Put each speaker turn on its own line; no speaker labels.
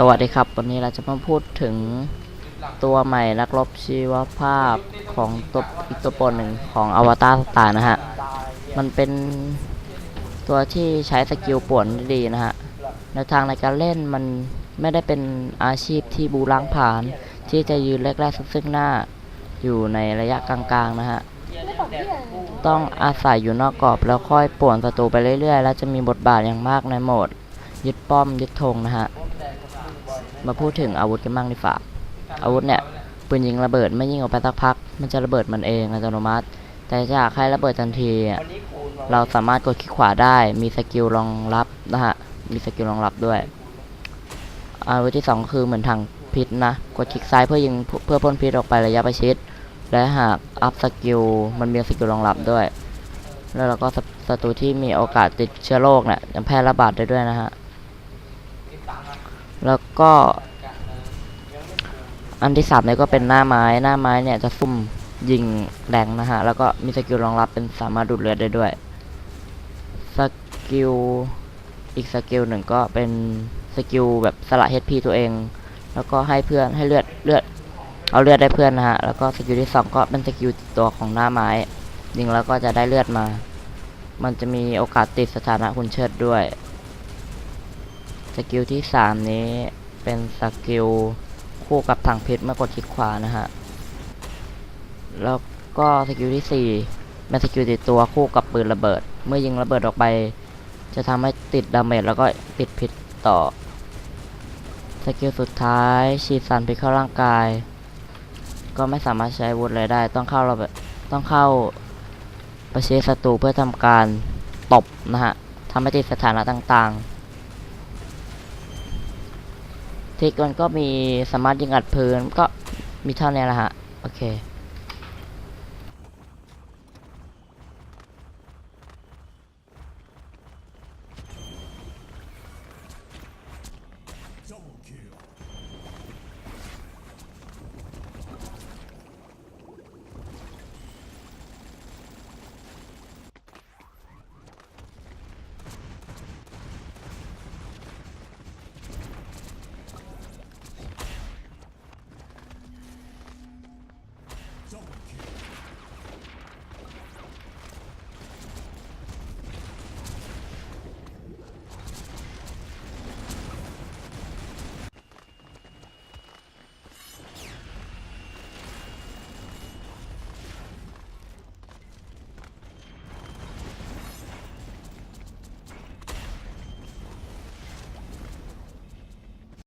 สวัสดีครับ วันนี้เราจะมาพูดถึงตัวใหม่นักรบชีวภาพของตัวอีกตัวปรหนึ่งของอวตารสตาร์นะฮะ มันเป็นตัวที่ใช้สกิลป่วนได้ดีนะฮะแนทางในการเล่นมันไม่ได้เป็นอาชีพที่บูล้างผ่าน ที่จะยืนแรกๆซึ่งหน้าอยู่ในระยะกลางๆนะฮะ ต้องอาศัยอยู่นอกกรอบแล้วค่อยป่วนศัตรูไปเรื่อยๆ แล้วจะมีบทบาทอย่างมากในโหมด ยึดป้อมยึดธงนะฮะ มาพูดถึงอาวุธกันบ้างดีฝ่าอาวุธเนี่ยปืนยิงระเบิดไม่ยิงออกไปสักพัก มันจะระเบิดมันเองอัตโนมัติ แต่ถ้ากให้ระเบิดทันที เราสามารถกดคลิกขวาได้มีสกิลรองรับนะฮะมีสกิลรองรับด้วย อาวุธที่สองคือเหมือนถังพิษนะ กดคลิกซ้ายเพื่อยิงเพื่อพ่นพิษออกไประยะประชิด และหากอัพสกิลมันมีสกิลรองรับด้วย แล้วเราก็ศัศัตรูที่มีโอกาสติดเชื้อโรคเนี่ยยังแพร่ระบาดได้ด้วยนะฮะ แล้วก็อันที่สามเนี่ยก็เป็นหน้าไม้หน้าไม้เนี่ยจะซุ่มยิงแรงนะฮะ แล้วก็มีสกิลรองรับเป็นสามารถดูดเลือดได้ด้วยสกิลอีกสกิลหนึ่งก็เป็นสกิลแบบสละ HP ตัวเอง แล้วก็ให้เพื่อนให้เลือดเลือดเอาเลือดได้เพื่อนนะฮะ แล้วก็สกิลที่สองก็เป็นสกิลตัวของหน้าไม้ยิงแล้วก็จะได้เลือดมา มันจะมีโอกาสติดสถานะคุณเชิดด้วย สกิลที่สามนี้เป็นสกิลคู่กับถังพิษเมื่อกดคลิกขวานะฮะ แล้วก็สกิลที่สี่เป็นสกิลติดตัวคู่กับปืนระเบิด เมื่อยิงระเบิดออกไป จะทำให้ติดดาเมจแล้วก็ติดพิษต่อ สกิลสุดท้ายฉีดสารพิษเข้าร่างกาย ก็ไม่สามารถใช้อาวุธอะไรได้ ต้องเข้าเราแบบต้องเข้าประชิดศัตรูเพื่อทำการตบนะฮะทำให้ติดสถานะต่างๆ ทิกมันก็มีสามารถยิงอัดพื้นก็มีเท่านี้แหละฮะ โอเค